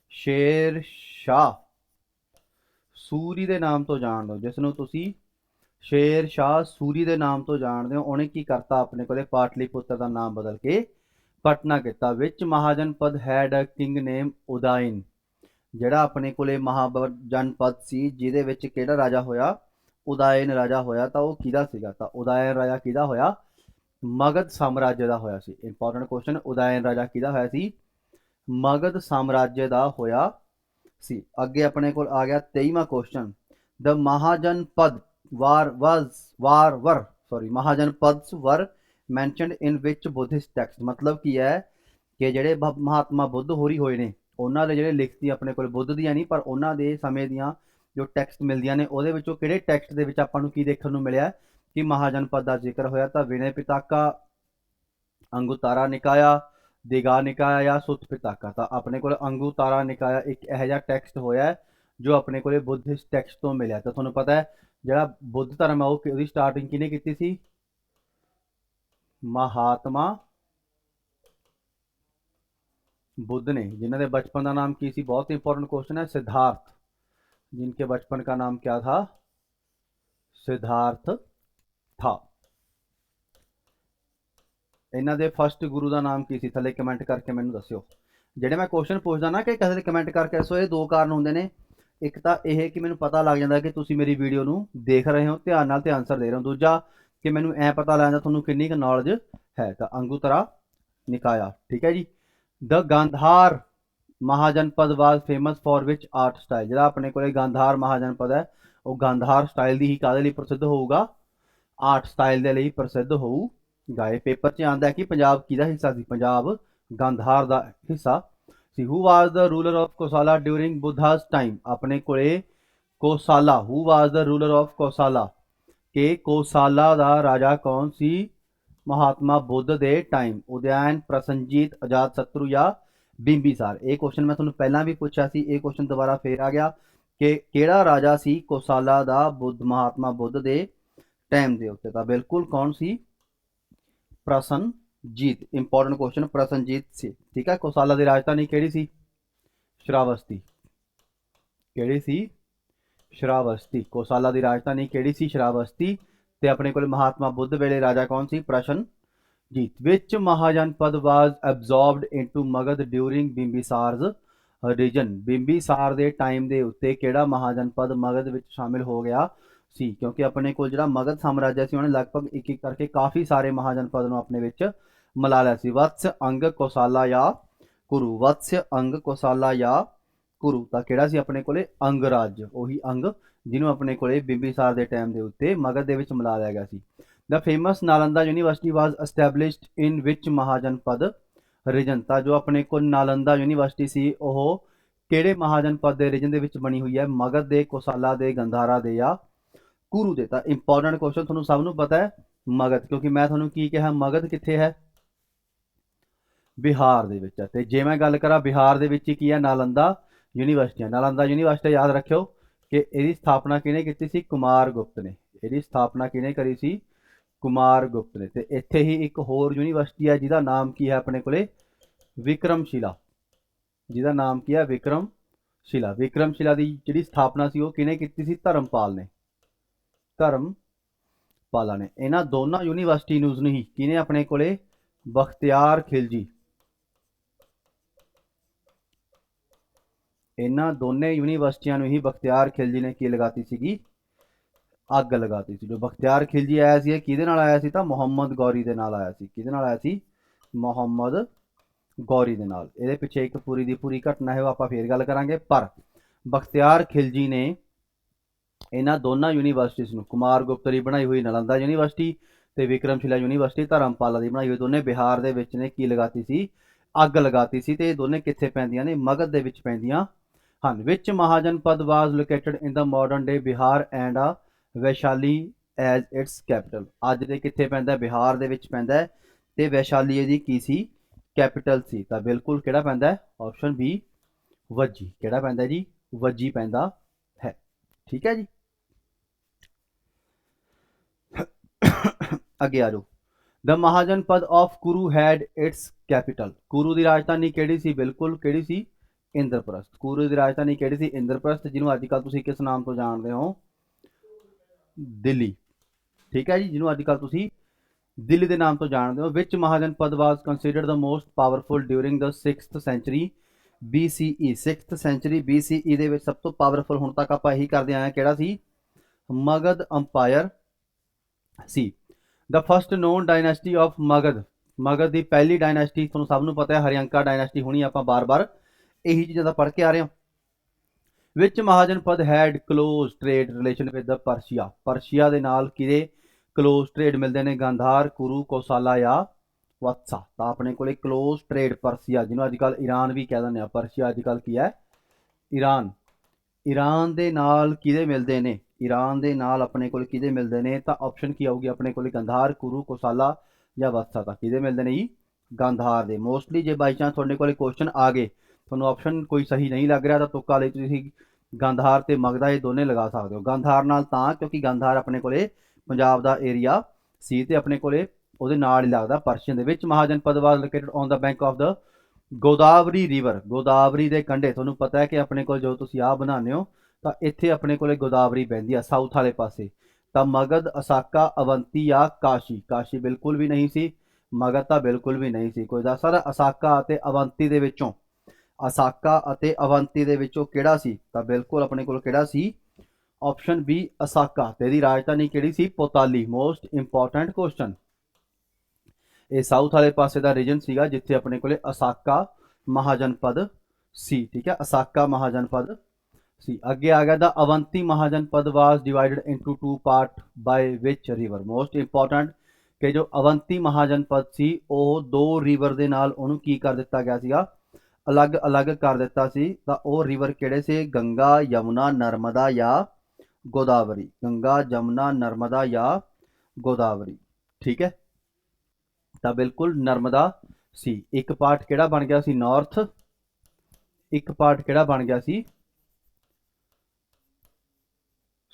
ਸ਼ੇਰ ਸ਼ਾਹ। ਸੂਰੀ ਦੇ ਨਾਮ ਤੋਂ ਜਾਣਦੇ ਹੋ ਜਿਸ ਨੂੰ ਤੁਸੀਂ ਸ਼ੇਰ ਸ਼ਾਹ ਸੂਰੀ ਦੇ ਨਾਮ ਤੋਂ ਜਾਣਦੇ ਹੋ, ਉਹਨੇ ਕੀ ਕਰਤਾ ਆਪਣੇ ਕੋਲੇ? ਪਾਟਲੀਪੁੱਤਰ ਦਾ ਨਾਮ ਬਦਲ ਕੇ ਪਟਨਾ ਕੀਤਾ, ਵਿੱਚ ਮਹਾਜਨਪਦ ਹੈਡ ਅ ਕਿੰਗ ਨੇਮ ਉਦਾਇਨ ਜਿਹੜਾ ਆਪਣੇ ਕੋਲੇ ਮਹਾਜਨਪਦ ਸੀ, ਜਿਹਦੇ ਵਿੱਚ ਕਿਹੜਾ ਰਾਜਾ ਹੋਇਆ? ਉਦਾਇਨ ਰਾਜਾ ਹੋਇਆ, ਤਾਂ ਉਹ ਕਿਹਦਾ ਸੀਗਾ? ਤਾਂ ਉਦਾਇਨ ਰਾਜਾ ਕਿਹਦਾ ਹੋਇਆ? ਮਗਧ ਸਾਮਰਾਜ ਦਾ ਹੋਇਆ ਸੀ। ਇੰਪੋਰਟੈਂਟ ਕੁਐਸਚਨ ਉਦਾਇਨ ਰਾਜਾ ਕਿਹਦਾ ਹੋਇਆ ਸੀ? ਮਗਧ ਸਾਮਰਾਜ ਦਾ ਹੋਇਆ ਸੀ। ਅੱਗੇ ਆਪਣੇ ਕੋਲ ਆ ਗਿਆ 23ਵਾਂ question the Mahajanapada war was war, were sorry Mahajanapadas were mentioned in which Buddhist text ਮਤਲਬ ਕੀ ਹੈ ਕਿ ਜਿਹੜੇ ਮਹਾਤਮਾ ਬੁੱਧ ਹੋਰੀ ਹੋਏ ਨੇ, ਉਹਨਾਂ ਦੇ ਜਿਹੜੇ ਲਿਖਤੀ ਆਪਣੇ ਕੋਲ ਬੁੱਧ ਦੀਆਂ ਨਹੀਂ, ਪਰ ਉਹਨਾਂ ਦੇ ਸਮੇਂ ਦੀਆਂ ਜੋ ਟੈਕਸਟ ਮਿਲਦੀਆਂ ਨੇ, ਉਹਦੇ ਵਿੱਚੋਂ ਕਿਹੜੇ ਟੈਕਸਟ ਦੇ ਵਿੱਚ ਆਪਾਂ ਨੂੰ ਕੀ ਦੇਖਣ ਨੂੰ ਮਿਲਿਆ ਕਿ ਮਹਾਜਨਪਦ ਦਾ ਜ਼ਿਕਰ ਹੋਇਆ ਤਾਂ ਵਿਨੈ ਪਿਤਾਕਾ, ਅੰਗੁਤਾਰਾ ਨਿਕਾਇਆ ਦਿਗਾ ਨਿਕਾਇਆ ਜਾਂ ਸੁੱਤ ਪਿਤਾਕਾ ਤਾਂ ਆਪਣੇ ਕੋਲ ਅੰਗੁਤਾਰਾ ਨਿਕਾਇਆ ਇੱਕ ਇਹੋ ਜਿਹਾ ਟੈਕਸਟ ਹੋਇਆ ਹੈ ਜੋ ਆਪਣੇ ਕੋਲੇ ਬੁੱਧਿਸਟ ਟੈਕਸਟ ਤੋਂ ਮਿਲਿਆ ਤਾਂ ਤੁਹਾਨੂੰ ਪਤਾ ਹੈ ਜਿਹੜਾ ਬੁੱਧ ਧਰਮ ਹੈ ਉਹ ਕਿ- ਉਹਦੀ ਸਟਾਰਟਿੰਗ ਕਿਹਨੇ ਕੀਤੀ ਸੀ ਮਹਾਤਮਾ बुद्ध ने जिन्होंने बचपन का नाम की सी बहुत इंपॉर्टेंट क्वेश्चन है सिद्धार्थ जिनके बचपन का नाम क्या था सिद्धार्थ था ਇਹਨਾਂ ਦੇ ਫਸਟ ਗੁਰੂ ਦਾ ਨਾਮ ਕੀ ਸੀ? ਥੱਲੇ ਕਮੈਂਟ ਕਰਕੇ ਮੈਨੂੰ ਦੱਸਿਓ। ਜਿਹੜੇ ਮੈਂ ਕੁਐਸਚਨ ਪੁੱਛਦਾ ਨਾ ਕਿ ਕਿਸੇ ਦੇ ਕਮੈਂਟ ਕਰਕੇ ਦੱਸੋ, ਇਹ ਦੋ ਕਾਰਨ ਹੁੰਦੇ ਨੇ। ਇੱਕ ਤਾਂ ਇਹ ਕਿ ਮੈਨੂੰ ਪਤਾ ਲੱਗ ਜਾਂਦਾ ਕਿ ਤੁਸੀਂ ਮੇਰੀ ਵੀਡੀਓ ਨੂੰ ਦੇਖ ਰਹੇ ਹੋ, ਧਿਆਨ ਨਾਲ ਤੇ ਆਨਸਰ ਦੇ ਰਹੇ ਹੋ। ਦੂਜਾ ਕਿ ਮੈਨੂੰ ਐ ਪਤਾ ਲੱਗ ਜਾਂਦਾ ਤੁਹਾਨੂੰ ਕਿੰਨੀ ਕੁ ਨੌਲੇਜ ਹੈ। ਤਾਂ ਅੰਗੂਤਰਾ ਨਿਕਾਇਆ, ਠੀਕ ਹੈ ਜੀ? The Gandhara Mahajanapada was famous for which art style ਜਿਹੜਾ ਆਪਣੇ ਕੋਲੇ ਗਾਂਧਾਰ ਮਹਾਜਨਪਦ ਹੈ, ਉਹ ਗਾਂਧਾਰ ਸਟਾਈਲ ਦੀ ਹੀ ਕਾਦੇ ਲਈ ਪ੍ਰਸਿੱਧ ਹੋਊਗਾ? ਆਰਟ ਸਟਾਈਲ ਦੇ ਲਈ ਪ੍ਰਸਿੱਧ ਹੋਊ। ਗਾਏ ਪੇਪਰ 'ਚ ਆਂਦਾ ਕਿ ਪੰਜਾਬ ਕਿਹਦਾ ਹਿੱਸਾ ਸੀ? ਪੰਜਾਬ ਗਾਂਧਾਰ ਦਾ ਹਿੱਸਾ ਸੀ। Who was the ruler of Kosala during Buddha's time ਆਪਣੇ ਕੋਲੇ ਕੋਸਾਲਾ। ਹੂ was the ruler of Kosala ਕਿ ਕੋਸਾਲਾ ਦਾ ਰਾਜਾ ਕੌਣ ਸੀ? ਮਹਾਤਮਾ ਬੁੱਧ ਦੇ ਟਾਈਮ ਉਦੈਨ ਪ੍ਰਸੰਜੀਤ ਅਜਾਤ ਸ਼ਤਰੂ ਜਾਂ ਬਿੰਬੀਸਾਰ ਇਹ ਕੁਐਸਚਨ ਮੈਂ ਤੁਹਾਨੂੰ ਪਹਿਲਾਂ ਵੀ ਪੁੱਛਿਆ ਸੀ। ਇਹ ਕੁਐਸਚਨ ਦੁਬਾਰਾ ਫੇਰ ਆ ਗਿਆ ਕਿ ਕਿਹੜਾ ਰਾਜਾ ਸੀ ਕੋਸਾਲਾ ਦਾ ਬੁੱਧ, ਮਹਾਤਮਾ ਬੁੱਧ ਦੇ ਟਾਈਮ ਦੇ ਉੱਤੇ? ਤਾਂ ਬਿਲਕੁਲ ਕੌਣ ਸੀ? ਪ੍ਰਸਨਜੀਤ ਇੰਪੋਰਟੈਂਟ ਕੁਐਸਚਨ ਪ੍ਰਸਨਜੀਤ ਸੀ। ਠੀਕ ਹੈ ਕੋਸਾਲਾ ਦੀ ਰਾਜਧਾਨੀ ਕਿਹੜੀ ਸੀ? ਸ਼ਰਾਵਸਤੀ। ਕਿਹੜੀ ਸੀ? ਸ਼ਰਾਵਸਤੀ। ਕੋਸਾਲਾ ਦੀ ਰਾਜਧਾਨੀ ਕਿਹੜੀ ਸੀ? ਸ਼ਰਾਵਸਤੀ। ਤੇ ਆਪਣੇ ਕੋਲ ਮਹਾਤਮਾ ਬੁੱਧ ਵੇਲੇ ਰਾਜਾ ਕੌਣ ਸੀ? Prasenajit which Mahajanapada was absorbed into Magadha during Bimbisara's region Bimbisara ਦੇ ਟਾਈਮ ਦੇ ਉੱਤੇ ਕਿਹੜਾ ਮਹਾਜਨਪਦ ਮਗਧ ਵਿੱਚ ਸ਼ਾਮਿਲ ਹੋ ਗਿਆ? ਸੀ, ਕਿਉਂਕਿ ਆਪਣੇ ਕੋਲ ਜਿਹੜਾ ਮਗਧ ਸਾਮਰਾਜ ਸੀ, ਉਹਨੇ ਲਗਭਗ ਇੱਕ ਇੱਕ ਕਰਕੇ ਕਾਫੀ ਸਾਰੇ ਮਹਾਜਨਪਦ ਨੂੰ ਆਪਣੇ ਵਿੱਚ ਮਿਲਾ ਲਿਆ ਸੀ। ਵਤਸ ਅੰਗ ਕੋਸਾਲਾ ਜਾਂ ਕੁਰੂ, ਵਤਸ ਅੰਗ ਕੋਸਾਲਾ ਜਾਂ ਕੁਰੂ ਤਾਂ ਕਿਹੜਾ ਸੀ ਆਪਣੇ ਕੋਲੇ? ਅੰਗਰਾਜ, ਉਹੀ ਅੰਗ ਜਿਹਨੂੰ ਆਪਣੇ ਕੋਲੇ ਬਿੰਬੀਸਾਰ ਦੇ ਟਾਈਮ ਦੇ ਉੱਤੇ ਮਗਧ ਦੇ ਵਿੱਚ ਮਿਲਾ ਲਿਆ ਗਿਆ ਸੀ। The famous Nalanda university was established in which Mahajanapada? Region ਤਾਂ ਜੋ ਆਪਣੇ ਕੋਲ ਨਾਲੰਦਾ ਯੂਨੀਵਰਸਿਟੀ ਸੀ, ਉਹ ਕਿਹੜੇ ਮਹਾਜਨਪਦ ਦੇ ਰੀਜਨ ਦੇ ਵਿੱਚ ਬਣੀ ਹੋਈ ਹੈ? ਮਗਧ ਦੇ, ਕੋਸਾਲਾ ਦੇ, ਗੰਧਾਰਾ ਦੇ ਜਾਂ ਕੁਰੂ ਦੇ, ਤਾਂ ਇੰਪੋਰਟੈਂਟ ਕੁਐਸਚਨ ਤੁਹਾਨੂੰ ਸਭ ਨੂੰ ਪਤਾ ਹੈ, ਮਗਧ, ਕਿਉਂਕਿ ਮੈਂ ਤੁਹਾਨੂੰ ਕੀ ਕਿਹਾ, ਮਗਧ ਕਿੱਥੇ ਹੈ? ਬਿਹਾਰ ਦੇ ਵਿੱਚ ਹੈ। ਤੇ ਜੇ ਮੈਂ ਗੱਲ ਕਰਾਂ ਬਿਹਾਰ ਦੇ ਵਿੱਚ ਕੀ ਹੈ? ਨਾਲੰਦਾ ਯੂਨੀਵਰਸਿਟੀ ਨਾਲੰਦਾ ਯੂਨੀਵਰਸਿਟੀ ਯਾਦ ਰੱਖਿਓ ਕਿ ਇਹਦੀ ਸਥਾਪਨਾ ਕਿਹਨੇ ਕੀਤੀ ਸੀ? ਕੁਮਾਰ ਗੁਪਤ ਨੇ। ਇਹਦੀ ਸਥਾਪਨਾ ਕਿਹਨੇ ਕਰੀ ਸੀ? ਕੁਮਾਰ ਗੁਪਤ ਨੇ। ਤੇ ਇੱਥੇ ਹੀ ਇੱਕ ਹੋਰ ਯੂਨੀਵਰਸਿਟੀ ਹੈ, ਜਿਹਦਾ ਨਾਮ ਕੀ ਹੈ ਆਪਣੇ ਕੋਲੇ? ਵਿਕਰਮਸ਼ਿਲਾ। ਜਿਹਦਾ ਨਾਮ ਕੀ ਹੈ? ਵਿਕਰਮਸ਼ਿਲਾ। ਵਿਕਰਮਸ਼ਿਲਾ ਦੀ ਜਿਹੜੀ ਸਥਾਪਨਾ ਸੀ, ਉਹ ਕਿਹਨੇ ਕੀਤੀ ਸੀ? ਧਰਮਪਾਲ ਨੇ। ਧਰਮ ਪਾਲਾ ਨੇ। ਇਹਨਾਂ ਦੋਨਾਂ ਯੂਨੀਵਰਸਿਟੀ ਨੂੰ ਹੀ ਕਿਹਨੇ ਆਪਣੇ ਕੋਲੇ? ਬਖਤਿਆਰ ਖਿਲਜੀ ਇਹਨਾਂ ਦੋਨੇ ਯੂਨੀਵਰਸਿਟੀਆਂ ਨੂੰ ਹੀ ਬਖਤਿਆਰ ਖਿਲਜੀ ਨੇ ਕੀ ਲਗਾਤੀ ਸੀਗੀ? ਅੱਗ ਲਗਾਤੀ ਸੀ। ਜੋ ਬਖਤਿਆਰ ਖਿਲਜੀ ਆਇਆ ਸੀ, ਇਹ ਕਿਹਦੇ ਨਾਲ ਆਇਆ ਸੀ ਤਾਂ ਮੁਹੰਮਦ ਗੌਰੀ ਦੇ ਨਾਲ ਆਇਆ ਸੀ। ਕਿਹਦੇ ਨਾਲ ਆਇਆ ਸੀ? ਮੁਹੰਮਦ ਗੌਰੀ ਦੇ ਨਾਲ। ਇਹਦੇ ਪਿੱਛੇ ਇੱਕ ਪੂਰੀ ਦੀ ਪੂਰੀ ਘਟਨਾ ਹੈ, ਉਹ ਆਪਾਂ ਫੇਰ ਗੱਲ ਕਰਾਂਗੇ। ਪਰ ਬਖਤਿਆਰ ਖਿਲਜੀ ਨੇ ਇਹਨਾਂ ਦੋਨਾਂ ਯੂਨੀਵਰਸਿਟੀਆਂ ਨੂੰ, ਕੁਮਾਰ ਗੁਪਤ ਦੀ ਬਣਾਈ ਹੋਈ ਨਲੰਦਾ ਯੂਨੀਵਰਸਿਟੀ ਤੇ ਵਿਕਰਮਸ਼ਿਲਾ ਯੂਨੀਵਰਸਿਟੀ, ਧਰਮਪਾਲਾ ਦੀ ਬਣਾਈ ਹੋਈ ਦੋਨੇ ਬਿਹਾਰ ਦੇ ਵਿੱਚ ਨੇ, ਕੀ ਲਗਾਤੀ ਸੀ? ਅੱਗ ਲਗਾਤੀ ਸੀ ਤੇ ਇਹ ਦੋਨੇ ਕਿੱਥੇ ਪੈਂਦੀਆਂ ਨੇ? ਮਗਧ ਦੇ ਵਿੱਚ ਪੈਂਦੀਆਂ ਹਨ। Which Mahajanapada was located in the modern day Bihar and a Vaishali as it's capital ਅੱਜ ਦੇ ਕਿੱਥੇ ਪੈਂਦਾ? ਬਿਹਾਰ ਦੇ ਵਿੱਚ ਪੈਂਦਾ ਹੈ ਤੇ ਵੈਸ਼ਾਲੀ ਇਹਦੀ ਕੀ ਸੀ? ਕੈਪੀਟਲ ਸੀ। ਤਾਂ ਬਿਲਕੁਲ ਕਿਹੜਾ ਪੈਂਦਾ ਹੈ? ਆਪਸ਼ਨ ਬੀ ਵੱਜੀ। ਕਿਹੜਾ ਪੈਂਦਾ ਜੀ? ਵੱਜੀ ਪੈਂਦਾ ਹੈ। ਠੀਕ ਹੈ ਜੀ? ਅੱਗੇ ਆ ਜਾਓ। The Mahajanapada of Kuru had its capital Kuru ਦੀ ਰਾਜਧਾਨੀ ਕਿਹੜੀ ਸੀ? ਬਿਲਕੁਲ ਕਿਹੜੀ ਸੀ? ਇੰਦਰਪ੍ਰਸਥ। ਕੁਰੂ ਦੀ ਰਾਜਧਾਨੀ ਕਿਹੜੀ ਸੀ? ਇੰਦਰਪ੍ਰਸਥ, ਜਿਹਨੂੰ ਅੱਜ ਕੱਲ ਤੁਸੀਂ ਕਿਸ ਨਾਮ ਤੋਂ ਜਾਣਦੇ ਹੋ? ਦਿੱਲੀ। ਠੀਕ ਹੈ ਜੀ, ਜਿਹਨੂੰ ਅੱਜ ਕੱਲ ਤੁਸੀਂ ਦਿੱਲੀ ਦੇ ਨਾਮ ਤੋਂ ਜਾਣਦੇ ਹੋ। Which Mahajanapada was considered the most powerful during the 6th century BCE 6th century BCE ਦੇ ਵਿੱਚ ਸਭ ਤੋਂ ਪਾਵਰਫੁਲ ਹੁਣ ਤੱਕ ਆਪਾਂ ਇਹੀ ਕਰਦੇ ਆਏ ਹਾਂ। ਕਿਹੜਾ ਸੀ? Magadh empire C. The first known dynasty of Magadh Magadh ਦੀ ਪਹਿਲੀ ਡਾਇਨੈਸਟੀ ਤੁਹਾਨੂੰ ਸਭ ਨੂੰ ਪਤਾ ਹੈ, ਹਰਿਅੰਕਾ ਡਾਇਨੈਸਟੀ ਹੁਣੀ ਆਪਾਂ ਬਾਰ-ਬਾਰ ਇਹੀ ਚੀਜ਼ਾਂ ਦਾ ਪੜ੍ਹ ਕੇ ਆ ਰਹੇ ਹਾਂ। Which Mahajanapada had close trade relation with the Persia Persia ਦੇ ਨਾਲ ਕਿਹਦੇ ਕਲੋਜ਼ ਟ੍ਰੇਡ ਮਿਲਦੇ ਨੇ? ਗੰਧਾਰ, ਕੁਰੂ, ਕੌਸਾਲਾ ਜਾਂ ਵਤਸਾ। ਤਾਂ ਆਪਣੇ ਕੋਲੇ ਕਲੋਜ਼ ਟ੍ਰੇਡ ਪਰਸ਼ੀਆ ਜਿਹਨੂੰ ਅੱਜ ਕੱਲ ਈਰਾਨ ਵੀ ਕਹਿ ਦਿੰਦੇ ਆ। ਪਰਸ਼ੀਆ ਅੱਜ ਕੱਲ ਕੀ ਹੈ? ਈਰਾਨ ਈਰਾਨ ਦੇ ਨਾਲ ਕਿਹਦੇ ਮਿਲਦੇ ਨੇ? ਈਰਾਨ ਦੇ ਨਾਲ ਆਪਣੇ ਕੋਲ ਕਿਹਦੇ ਮਿਲਦੇ ਨੇ? ਤਾਂ ਆਪਸ਼ਨ ਕੀ ਆਊਗੀ? ਆਪਣੇ ਕੋਲ ਗੰਧਾਰ, ਕੁਰੂ, ਕੋਸਾਲਾ ਜਾਂ ਵਤਸਾ ਤਾਂ ਕਿਹਦੇ ਮਿਲਦੇ ਨੇ ਜੀ? ਗੰਧਾਰ ਦੇ। ਮੋਸਟਲੀ ਜੇ ਬਾਈ ਚਾਂਸ ਤੁਹਾਡੇ ਕੋਲੇ ਕੁਐਸਚਨ ਆ ਗਏ, ਤੁਹਾਨੂੰ ਆਪਸ਼ਨ ਕੋਈ ਸਹੀ ਨਹੀਂ ਲੱਗ ਰਿਹਾ ਤਾਂ ਤੁੱਕਾ ਲਈ ਤੁਸੀਂ ਗੰਧਾਰ ਤੇ ਮਗਦਾ ਇਹ ਦੋਨੇ ਲਗਾ ਸਕਦੇ ਹੋ। ਗੰਧਾਰ ਨਾਲ ਤਾਂ, ਕਿਉਂਕਿ ਗੰਧਾਰ ਆਪਣੇ ਕੋਲੇ ਪੰਜਾਬ ਦਾ ਏਰੀਆ ਸੀ ਤੇ ਆਪਣੇ ਕੋਲੇ ਉਹਦੇ ਨਾਲ ਹੀ ਲੱਗਦਾ। ਪਰਸ਼ੀਅਨ ਦੇ which Mahajanapada was located on the bank of the Godavari river Godavari ਦੇ ਕੰਢੇ, ਤੁਹਾਨੂੰ ਪਤਾ ਹੈ ਕਿ ਆਪਣੇ ਕੋਲ ਜੋ ਤੁਸੀਂ ਆਹ ਬਣਾਉਂਦੇ ਹੋ ਤਾਂ ਇੱਥੇ ਆਪਣੇ ਕੋਲੇ ਗੋਦਾਵਰੀ ਪੈਂਦੀ ਆ ਸਾਊਥ ਵਾਲੇ ਪਾਸੇ। ਤਾਂ ਮਗਧ, ਅਸਾਕਾ, ਅਵੰਤੀ ਜਾਂ ਕਾਸ਼ੀ। ਕਾਸ਼ੀ ਬਿਲਕੁਲ ਵੀ ਨਹੀਂ ਸੀ, ਮਗਧ ਤਾਂ ਬਿਲਕੁਲ ਵੀ ਨਹੀਂ ਸੀ। ਕੋਈ ਦੱਸ ਸਕਦਾ ਅਸਾਕਾ ਅਤੇ ਅਵੰਤੀ ਦੇ ਵਿੱਚੋਂ। ਅਸਾਕਾ ਅਤੇ ਅਵੰਤੀ ਦੇ ਵਿੱਚੋਂ ਕਿਹੜਾ ਸੀ? ਤਾਂ ਬਿਲਕੁਲ ਆਪਣੇ ਕੋਲ ਕਿਹੜਾ ਸੀ? Option B Asaka. ਤੇ ਇਹਦੀ ਰਾਜਧਾਨੀ ਕਿਹੜੀ ਸੀ? ਪੋਤਾਲੀ। ਮੋਸਟ ਇੰਪੋਰਟੈਂਟ ਕੁਐਸਚਨ ਇਹ ਸਾਊਥ ਵਾਲੇ ਪਾਸੇ ਦਾ ਰੀਜਨ ਸੀਗਾ, ਜਿੱਥੇ ਆਪਣੇ ਕੋਲੇ ਅਸਾਕਾ ਮਹਾਜਨਪਦ ਸੀ, ਠੀਕ ਹੈ? ਅਸਾਕਾ ਮਹਾਜਨਪਦ ਸੀ। ਅੱਗੇ ਆ ਗਿਆ the Avanti Mahajanapada was divided into two part by which river most important ਕਿ ਜੋ ਅਵੰਤੀ ਮਹਾਜਨਪਦ ਸੀ, ਉਹ ਦੋ ਰਿਵਰ ਦੇ ਨਾਲ ਉਹਨੂੰ ਕੀ ਕਰ ਦਿੱਤਾ ਗਿਆ ਸੀਗਾ? ਅਲੱਗ-ਅਲੱਗ ਕਰ ਦਿੱਤਾ ਸੀ। ਤਾਂ ਉਹ ਰਿਵਰ ਕਿਹੜੇ ਸੀ? ਗੰਗਾ, ਯਮੁਨਾ, ਨਰਮਦਾ ਜਾਂ ਗੋਦਾਵਰੀ। ਗੰਗਾ ਜਮਨਾ ਨਰਮਦਾ ਜਾਂ ਗੋਦਾਵਰੀ। ਠੀਕ ਹੈ? ਤਾਂ ਬਿਲਕੁਲ ਨਰਮਦਾ ਸੀ। ਇੱਕ ਪਾਰਟ ਕਿਹੜਾ ਬਣ ਗਿਆ ਸੀ? ਨਾਰਥ ਇੱਕ ਪਾਰਟ ਕਿਹੜਾ ਬਣ ਗਿਆ ਸੀ?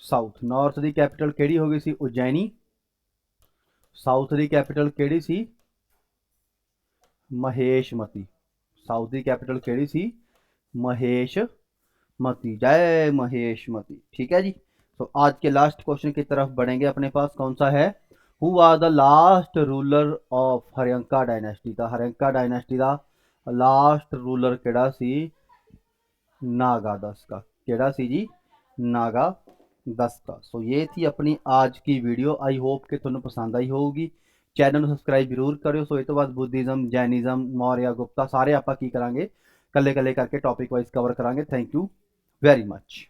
साउथ नॉर्थ की कैपिटल ਕਿਹੜੀ हो गई ਸੀ ਉਜੈਨੀ ਸਾਊਥ ਦੀ ਕੈਪੀਟਲ ਕਿਹੜੀ महेश मती साउथ ਦੀ ਕੈਪੀਟਲ ਕਿਹੜੀ ਸੀ महेशमती। जय महेशमती। ठीक है जी? तो आज के लास्ट क्वेश्चन की तरफ़ बढ़ेंगे अपने पास। कौन सा है? Who are the last ruler of Haryanka dynasty का हरियंका डायनेस्टी का लास्ट रूलर केड़ा सी? नागा दस का। केड़ा सी जी? नागा दस का सो ये थी अपनी आज की वीडियो आई होप कि ਤੁਹਾਨੂੰ ਪਸੰਦ ਆਈ ਹੋਊਗੀ ਚੈਨਲ ਨੂੰ ਸਬਸਕ੍ਰਾਈਬ ਜ਼ਰੂਰ ਕਰਿਓ ਸੋ ਇਹ ਤੋਂ ਬਾਅਦ ਬੁੱਧੀਜ਼ਮ ਜੈਨਿਜ਼ਮ ਮੌਰਿਆ ਗੁਪਤਾ ਸਾਰੇ ਆਪਾਂ ਕੀ ਕਰਾਂਗੇ ਕੱਲੇ ਕੱਲੇ ਕਰਕੇ ਟੌਪਿਕ ਵਾਈਜ਼ ਕਵਰ ਕਰਾਂਗੇ ਥੈਂਕ ਯੂ ਵੈਰੀ ਮੱਚ